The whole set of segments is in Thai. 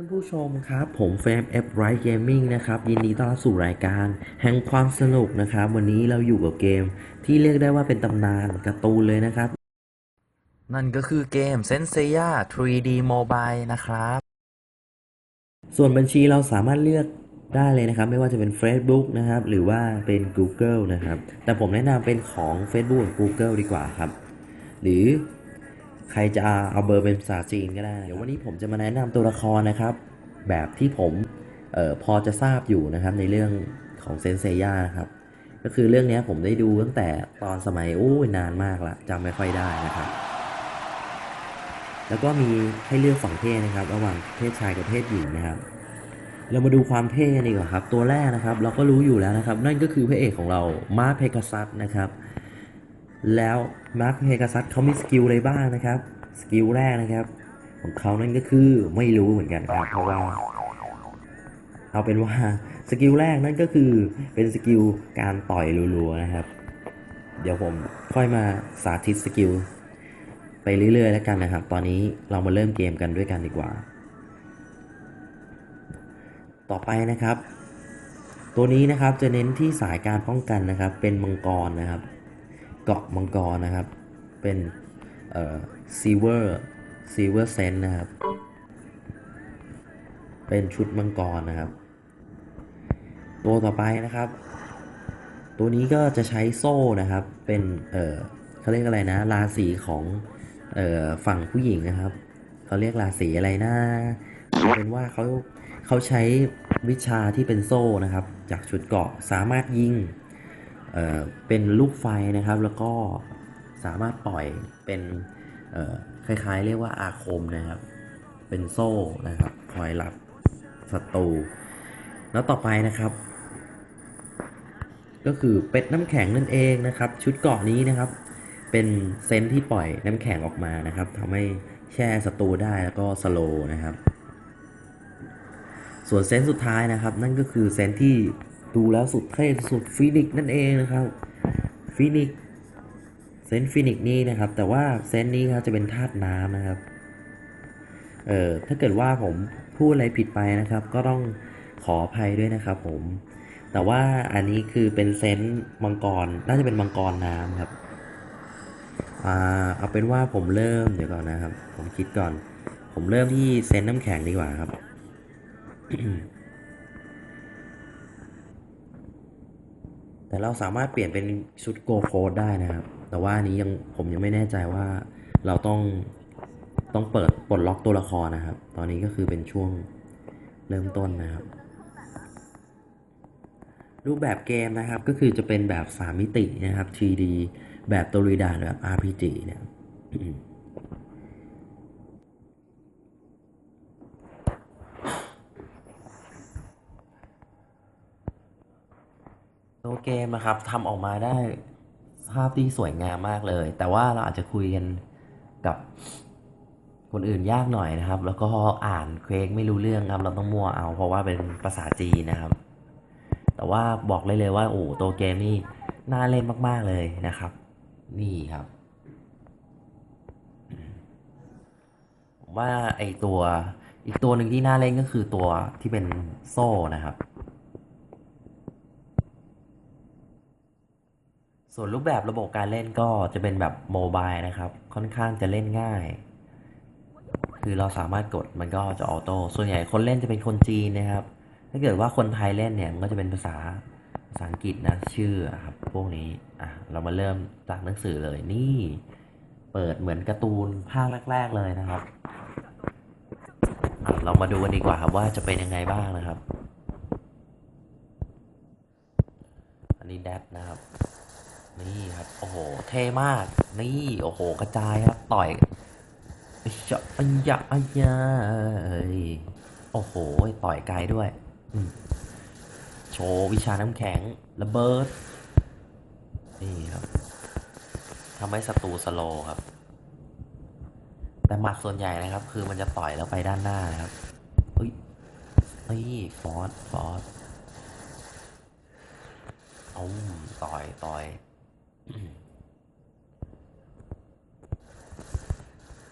ท่านผู้ชมครับ ผมเฟรม F Right Gaming นะครับ ยินดีต้อนรับสู่รายการ แห่งความสนุกนะครับ วันนี้เราอยู่กับเกมที่เรียกได้ว่าเป็นตำนานการ์ตูนเลยนะครับ นั่นก็คือเกม s e n s e i a 3D Mobile นะครับ ส่วนบัญชีเราสามารถเลือกได้เลยนะครับ ไม่ว่าจะเป็น Facebook นะครับ หรือว่าเป็น Google นะครับ แต่ผมแนะนำเป็นของ Facebook กับ Google ดีกว่าครับ หรือ ใครจะเอาเบอร์เป็นภาษาจีนก็ได้ เดี๋ยววันนี้ผมจะมาแนะนำตัวละครนะครับ แบบที่ผมเออพอจะทราบอยู่นะครับในเรื่องของเซนเซย่าครับ ก็คือเรื่องนี้ผมได้ดูตั้งแต่ตอนสมัยโอ้ยนานมากละจำไม่ค่อยได้นะครับ แล้วก็มีให้เลือกสองเพศนะครับ ระหว่างเพศชายกับเพศหญิงนะครับ เรามาดูความเท่กันดีกว่าครับ ตัวแรกนะครับ เราก็รู้อยู่แล้วนะครับ นั่นก็คือพระเอกของเรามาร์คเพกาซัสนะครับ แล้วมาร์คเพกาซัสเขามีสกิลอะไรบ้างนะครับ สกิลแรกนะครับ ของเขานั่นก็คือไม่รู้เหมือนกันครับ เพราะว่า เอาเป็นว่าสกิลแรกนั่นก็คือเป็นสกิลการต่อยรัวๆนะครับ เดี๋ยวผมค่อยมาสาธิตสกิลไปเรื่อยๆแล้วกันนะครับ ตอนนี้เรามาเริ่มเกมกันด้วยกันดีกว่า ต่อไปนะครับ ตัวนี้นะครับจะเน้นที่สายการป้องกันนะครับ เป็นมังกรนะครับ เกาะมังกรนะครับ เป็นเอ่อซีเวอร์ซีเวอร์เซนนะครับ เป็นชุดมังกรนะครับ ตัวต่อไปนะครับ ตัวนี้ก็จะใช้โซ่นะครับ เป็นเออเขาเรียกอะไรนะราศีของเออฝั่งผู้หญิงนะครับเขาเรียกราศีอะไรนะเอาเป็นว่าเขาเขาใช้วิชาที่เป็นโซ่นะครับ จากชุดเกาะสามารถยิง เเป็นลูกไฟนะครับ แล้วก็สามารถปล่อยเป็นคล้ายๆ เรียกว่าอาคมนะครับ เป็นโซ่นะครับ คอยรับศัตรูแล้วต่อไปนะครับ ก็คือเป็ดน้ำแข็งนั่นเองนะครับ ชุดเกาะนี้นะครับ เป็นเซนที่ปล่อยน้ำแข็งออกมานะครับทำให้แช่ศัตรูได้แล้วก็สโลนะครับ ส่วนเซนสุดท้ายนะครับ นั่นก็คือเซนที่ ดูแล้วสุดเท่สุดฟินิกซ์นั่นเองนะครับฟินิกเซนฟินิกนี่นะครับ แต่ว่าเซนนี้ครับจะเป็นธาตุน้ำนะครับ เอ่อถ้าเกิดว่าผมพูดอะไรผิดไปนะครับ ก็ต้องขออภัยด้วยนะครับ ผม แต่ว่าอันนี้คือเป็นเซนมังกรน่าจะเป็นมังกรน้ำครับอ่าเอาเป็นว่าผมเริ่มเดี๋ยวก่อนนะครับ ผมคิดก่อน ผมเริ่มที่เซนน้ำแข็งดีกว่าครับ แต่เราสามารถเปลี่ยนเป็นชุดโกโคดได้นะครับ แต่ว่านี้ยังผมยังไม่แน่ใจว่าเราต้องต้องเปิดปลดล็อกตัวละครนะครับ ตอนนี้ก็คือเป็นช่วงเริ่มต้นนะครับ รูปแบบเกมนะครับก็คือจะเป็นแบบ 3 มิตินะครับ 3D แบบตัวรีดานแบบ RPG เนี่ยตัว เกมนะครับทำออกมาได้ภาพที่สวยงามมากเลย แต่ว่าเราอาจจะคุยกันกับคนอื่นยากหน่อยนะครับ แล้วก็อ่านเควกไม่รู้เรื่องครับ เราต้องมั่วเอา เพราะว่าเป็นภาษาจีนนะครับ แต่ว่าบอกเลยเลยว่าโอ้ตัวเกมนี่น่าเล่นมาก ๆเลยนะครับ นี่ครับว่าไอตัวอีกตัวหนึ่งที่น่าเล่นก็คือตัวที่เป็นโซ่นะครับ ส่วนรูปแบบระบบการเล่นก็จะเป็นแบบโมบายนะครับ ค่อนข้างจะเล่นง่าย คือเราสามารถกดมันก็จะออโต้ส่วนใหญ่คนเล่นจะเป็นคนจีนนะครับ ถ้าเกิดว่าคนไทยเล่นเนี่ยมันก็จะเป็นภาษาภาษาอังกฤษนะชื่อครับพวกนี้อะเรามาเริ่มจากหนังสือเลยนี่ เปิดเหมือนการ์ตูนภาคแรก ๆ เลยนะครับอะเรามาดูกันดีกว่าครับว่าจะเป็นยังไงบ้างนะครับ อันนี้แดดนะครับ นี่ครับ โอ้โห เท่มาก นี่ โอ้โห กระจายครับ ต่อยอิยะอัยยะอัยยะเอ้ยโอ้โห ต่อยไกลด้วย โชว์วิชาน้ำแข็ง ระเบิด นี่ครับ ทำให้ศัตรูสโลครับ แต่หมัดส่วนใหญ่นะครับ คือมันจะต่อยแล้วไปด้านหน้านะครับเฮ้ยเฮ้ย ฟอส ฟอสเอาต่อย ต่อย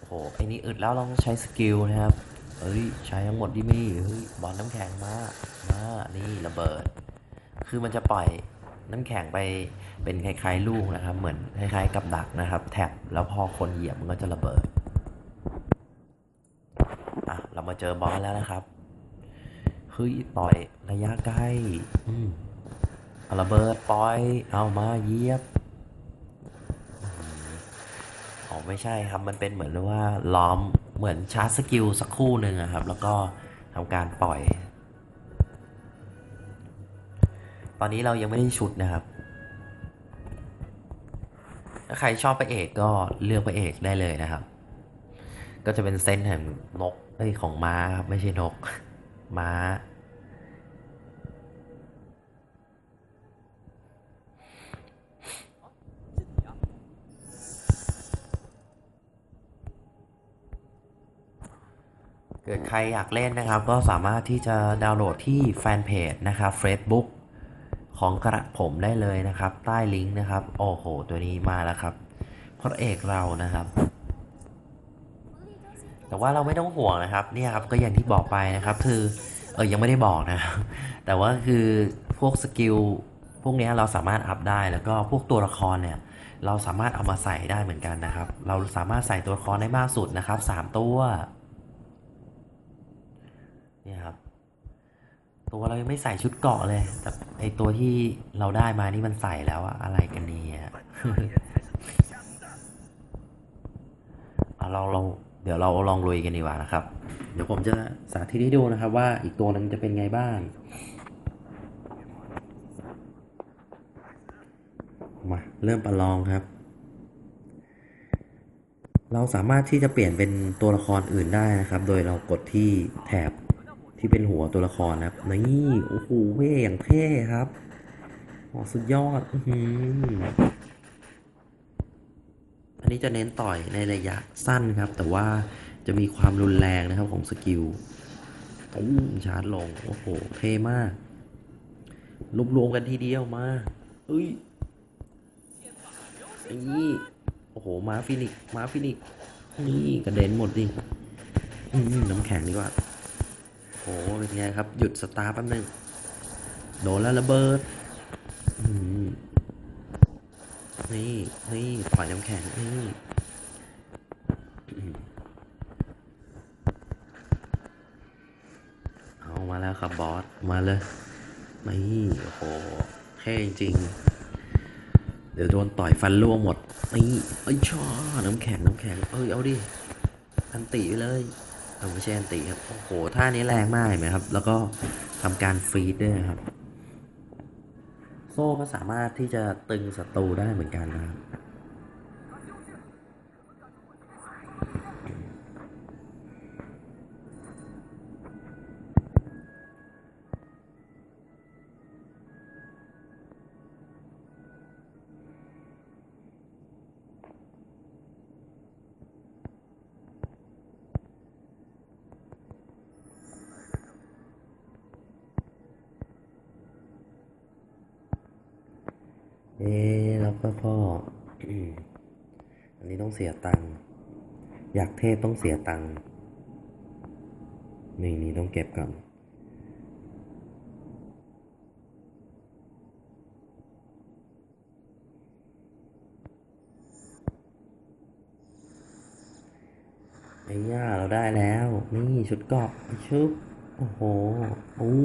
โอ้โหไอ้นี่อึดแล้วเราต้องใช้สกิลนะครับเอ้ย ใช้ทั้งหมดที่มีเฮ้ยบอลน้ำแข็งมา มา นี่ระเบิด คือมันจะปล่อยน้ำแข็งไปเป็นคล้ายๆลูกนะครับ เหมือนคล้ายๆกับดักนะครับ แท็บแล้วพอคนเหยียบมันก็จะระเบิด อะ เรามาเจอบอสแล้วนะครับ เฮ้ย ต่อยระยะใกล้ อืมระเบิดปล่อย เอามาเหยียบ อ๋อไม่ใช่ครับมันเป็นเหมือนว่าล้อมเหมือนชาร์จสกิลสักครู่หนึ่งครับ แล้วก็ทำการปล่อย ตอนนี้เรายังไม่ได้ชุดนะครับ ถ้าใครชอบพระเอกก็เลือกพระเอกได้เลยนะครับ ก็จะเป็นเซนส์แห่งนกเอ้ยของม้าครับไม่ใช่นก ม้า เกิดใครอยากเล่นนะครับ ก็สามารถที่จะดาวน์โหลดที่แฟนเพจนะครับ Facebook ของกระผมได้เลยนะครับ ใต้ลิงก์นะครับ โอ้โห ตัวนี้มาแล้วครับพระเอกเรานะครับ แต่ว่าเราไม่ต้องห่วงนะครับเนี่ยครับก็อย่างที่บอกไปนะครับ คือเออยังไม่ได้บอกนะครับแต่ว่าคือพวกสกิลพวกนี้เราสามารถอัพได้แล้วก็พวกตัวละครเนี่ย เราสามารถเอามาใส่ได้เหมือนกันนะครับ เราสามารถใส่ตัวละครได้มากสุดนะครับสามตัว เนี่ยครับ ตัวเรายังไม่ใส่ชุดเกาะเลย แต่ไอตัวที่เราได้มานี่มันใส่แล้วอะอะไรกันเนี่ยเอาเราเราเดี๋ยวเราลองลุยกันดีกว่านะครับ เดี๋ยวผมจะสาธิตให้ดูนะครับ ว่าอีกตัวนึงจะเป็นไงบ้างมาเริ่มประลองครับ เราสามารถที่จะเปลี่ยนเป็นตัวละครอื่นได้นะครับ โดยเรากดที่แถบ ที่เป็นหัวตัวละครนะครับ นี่โอ้โหเว่อย่างเท่ครับโอ้สุดยอดอื้มอันนี้จะเน้นต่อยในระยะสั้นครับ แต่ว่าจะมีความรุนแรงนะครับของสกิลตุ้มชาร์จลง โอ้โห เท่มากรวบรวมกันทีเดียวมาเอ้ยนี่โอ้โหม้าฟินิกม้าฟินิกนี่กระเด็นหมดดิน้ำแข็งดีกว่า หเป็นไงครับ หยุดสตาร์แป๊บนึง โดนแล้วระเบิดนี่นี่ปล่อยน้ำแข็งนี่อืมเอามาแล้วครับบอส มาเลยนี่โอ้โหเท่จริง เดี๋ยวโดนต่อยฟันร่วงหมดนี่ไอ้ชอน้ำแข็งน้ำแข็ง เอ้ย เอาดิ อันติไปเลย ไม่ใช่อันติครับ โอ้โห ท่านี้แรงมากเห็นไหมครับ แล้วก็ทำการฟรีดด้วยครับ โซ่ก็สามารถที่จะตึงศัตรูได้เหมือนกันนะครับ เอ๊แล้วก็พ่ออันนี้ต้องเสียตังค์อยากเทพต้องเสียตังค์นี่นี่ต้องเก็บก่อนไอ้ย่าเราได้แล้ว นี่ชุดเกาะชุบโอ้โหอู้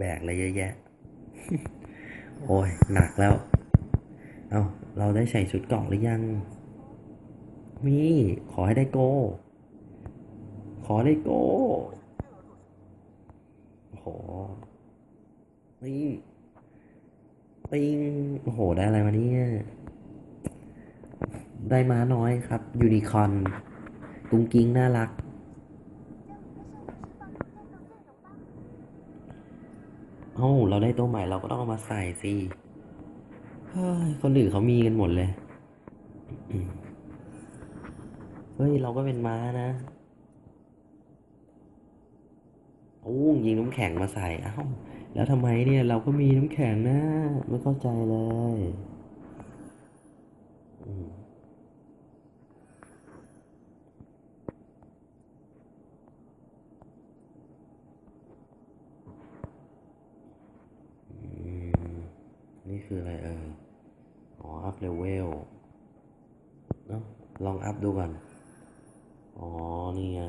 แบกอะไรเยอะแยะ โอ้ยหนักแล้ว เอาเราได้ใส่ชุดเกราะหรือยัง มีขอให้ได้โก ขอได้โก โอ้โหนี่ปิงโอ้โห ได้อะไรมาเนี่ย ได้ม้าน้อยครับ ยูนิคอร์นกุ้งกิ้งน่ารัก เอ้าเราได้ตัวใหม่เราก็ต้องเอามาใส่สิเฮ้ยคนอื่นเขามีกันหมดเลยเฮ้ย เราก็เป็นม้านะโอ้ยิงน้ำแข็งมาใส่ เอ้า แล้วทำไมเนี่ย เราก็มีน้ำแข็งนะ ไม่เข้าใจเลยอืม นี่ คืออะไรเอ่ยอ๋ออัพเลเวลเนาะลองอัพดูก่อน อ๋อ นี่ไง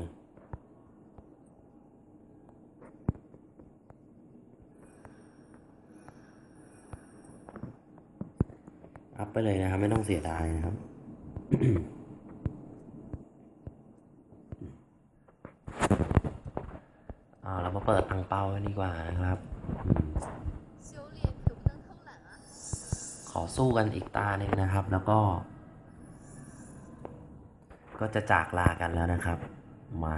อัพไปเลยนะครับ ไม่ต้องเสียดายนะครับอ่าเรามาเปิดอังเปากันดีกว่านะครับ ขอสู้กันอีกตาหนึ่งนะครับ แล้วก็ ก็จะจากลากันแล้วนะครับ มา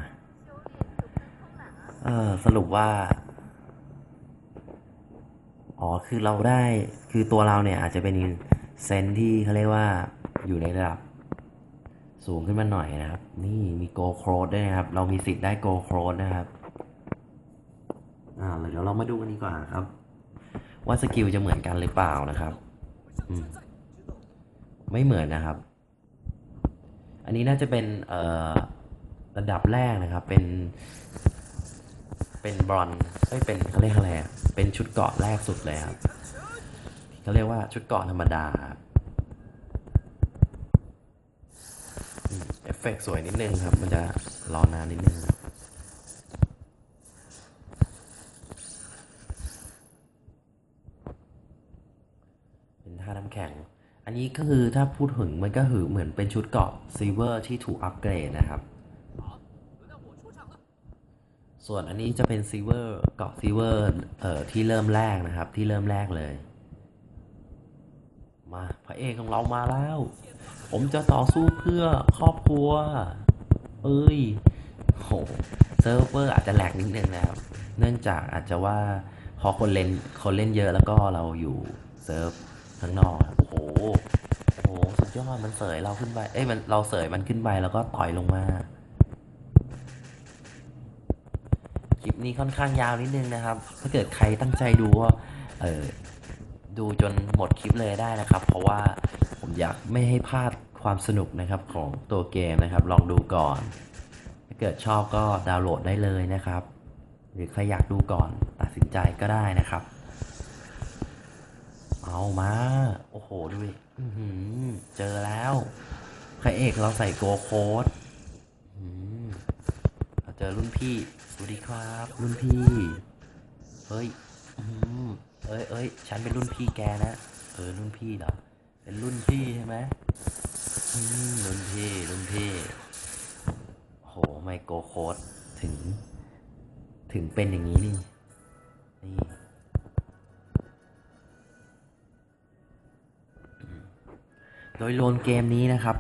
เออสรุปว่า อ๋อ คือเราได้ คือตัวเราเนี่ยอาจจะเป็นเซนที่เขาเรียกว่าอยู่ในระดับ สูงขึ้นมาหน่อยนะครับ นี่มีโกโครดด้วยนะครับ เรามีสิทธิ์ได้โกโครดนะครับ อ่าเดี๋ยวเรามาดูกันดีกว่าครับ ว่าสกิลจะเหมือนกันหรือเปล่านะครับ ไม่เหมือนนะครับ อันนี้น่าจะเป็นเอระดับแรกนะครับ เป็น เป็นบรอนซ์เอ้ยเป็นเขาเรียกอะไรเป็นชุดเกาะแรกสุดเลยครับเขาเรียกว่าชุดเกาะธรรมดาครับเอฟเฟกต์สวยนิดนึงครับ มันจะรอนานนิดนึง เป็นท่าน้ำแข็ง อั นนี้ก็คือถ้าพูดถึงมันก็คือเหมือนเป็นชุดเกาะซีเวอร์ที่ถูกอัปเกรดนะครับ ส่วนอันนี้จะเป็นซีเวอร์เกาะซีเวอร์เอ่อที่เริ่มแรกนะครับ ที่เริ่มแรกเลย มาพระเอกของเรามาแล้ว ผมจะต่อสู้เพื่อครอบครัว เอ้ยโหเซิร์ฟเวอร์อาจจะแหลกนิดนึงนะครับ เนื่องจากอาจจะว่าพอคนเล่นคนเล่นเยอะแล้วก็เราอยู่เซิร์ฟข้างนอก โหโอ้โหสุดยอดมันเสยเราขึ้นไป เอ้ยมันเราเสยมันขึ้นไปแล้วก็ต่อยลงมา คลิปนี้ค่อนข้างยาวนิดนึงนะครับ ถ้าเกิดใครตั้งใจดูก็เออดูจนหมดคลิปเลยได้นะครับ เพราะว่าผมอยากไม่ให้พลาดความสนุกนะครับของตัวเกมนะครับ ลองดูก่อน ถ้าเกิดชอบก็ดาวน์โหลดได้เลยนะครับ หรือใครอยากดูก่อนตัดสินใจก็ได้นะครับ เอามา โอ้โหดูดิอื้อหือเจอแล้วพระเอกเราใส่โกโค้ดอื้อหือเราเจอรุ่นพี่ สวัสดีครับ รุ่นพี่ เฮ้ยอืมเอ้ยเอ้ยฉันเป็นรุ่นพี่แกนะ เออ รุ่นพี่เหรอ เป็นรุ่นพี่ใช่ไหมอืมรุ่นพี่ รุ่นพี่ โห ไมโครโค้ดถึง ถึงเป็นอย่างนี้นี่ นี่ โดยโลนเกมนี้นะครับ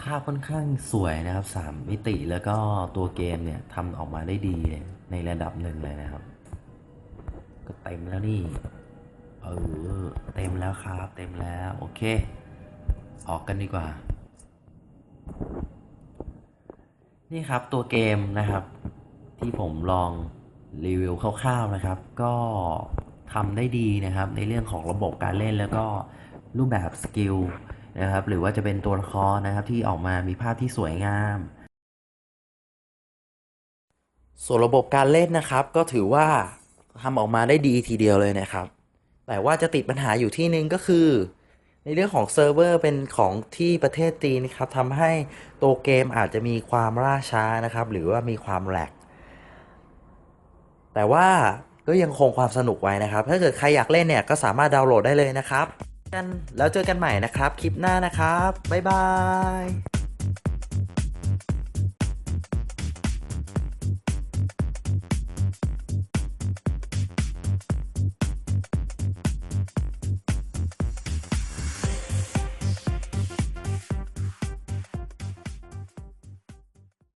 ภาพค่อนข้างสวยนะครับ 3 มิติแล้วก็ตัวเกมเนี่ยทำออกมาได้ดีในระดับหนึ่งเลยนะครับ ก็เต็มแล้วนี่ เออ เต็มแล้วครับ เต็มแล้ว โอเค ออกกันดีกว่า นี่ครับตัวเกมนะครับ ที่ผมลองรีวิวคร่าวๆนะครับ ก็ทำได้ดีนะครับ ในเรื่องของระบบการเล่นแล้วก็ รูปแบบสกิลนะครับ หรือว่าจะเป็นตัวละครนะครับที่ออกมามีภาพที่สวยงาม ส่วนระบบการเล่นนะครับ ก็ถือว่าทำออกมาได้ดีทีเดียวเลยนะครับ แต่ว่าจะติดปัญหาอยู่ที่นึงก็คือ ในเรื่องของเซิร์ฟเวอร์เป็นของที่ประเทศจีนนะครับทำให้ตัวเกมอาจจะมีความล่าช้านะครับ หรือว่ามีความแหลกแต่ว่าก็ยังคงความสนุกไว้นะครับ ถ้าเกิดใครอยากเล่นเนี่ยก็สามารถดาวน์โหลดได้เลยนะครับ กันแล้วเจอกันใหม่นะครับ คลิปหน้านะครับ บ๊ายบาย